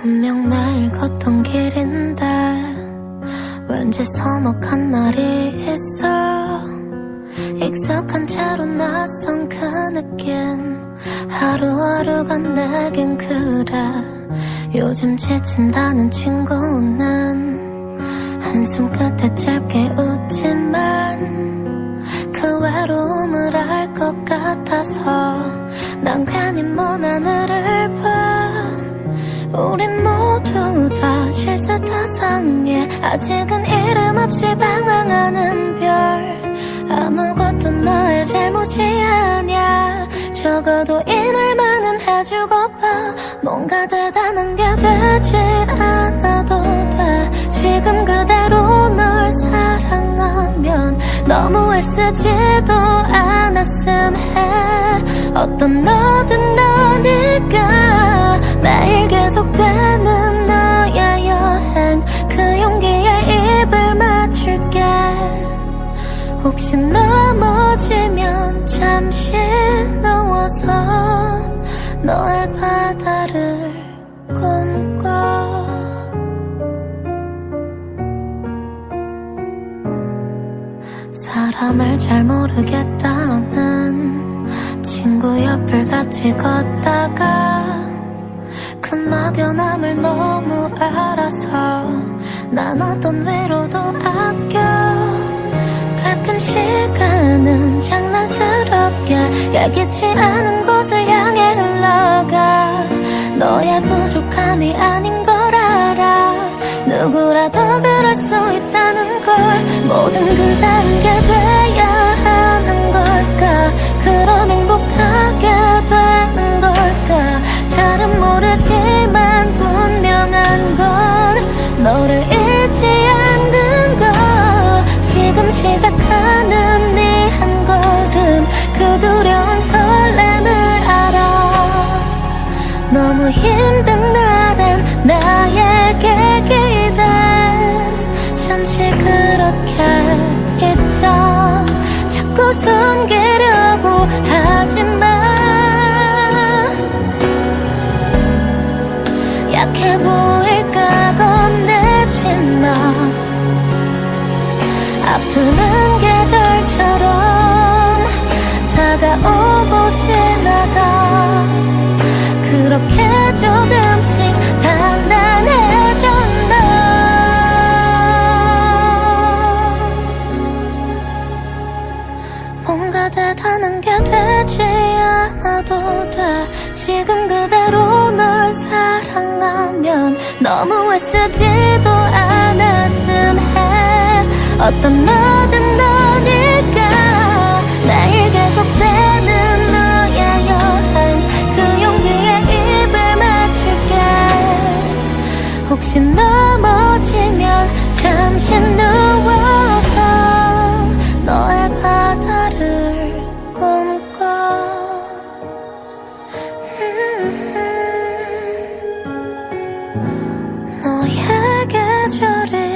분명 매일 걷던 길인데 왠지 서먹한 날이 있어. 익숙한 채로 낯선 그 느낌. 하루하루가 내겐 그래. 요즘 지친다는 친구는 한숨 끝에 짧게 웃지만 그 외로움을 알 것 같아서 난 괜히 먼 하늘을 봐 우린 모두 다 실수 타상해. 아직은 이름 없이 방황하는 별. 아무것도 너의 잘못이 아니야. 적어도 이 말만은 해주고파. 뭔가 대단한 게 되지 않아도 돼. 지금 그대로 널 사랑하면 너무 애쓰지도 않았음 해. 어떤 너든 너니까 매일 계속되는 너의 여행. 그 용기에 입을 맞출게. 혹시 넘어지면 잠시 누워서 너의 바다를 꿈꿔. 사람을 잘 모르겠다는 친구 옆을 같이 걷다가 그 막연함을 너무 알아서 난 어떤 위로도 아껴. 가끔 시간은 장난스럽게 예기치 않은 곳을 향해 흘러가. 너의 부족함이 아닌 걸 알아. 누구라도 그럴 수 있다는 걸 모든 근사한 게돼 힘든 날엔 나에게 기대. 잠시 그렇게 있자 자꾸 숨기려고 하지마 약해 보일까 겁내지마 아프는 계절처럼 뭔가 대단한 게 되지 않아도 돼. 지금 그대로 널 사랑하면 너무 애쓰지도 않았음 해. 어떤 너든 너니까 매일 계속되는 너의 여행 그 용기에 입을 맞출게. 혹시 넘어지면 잠시 누 계절이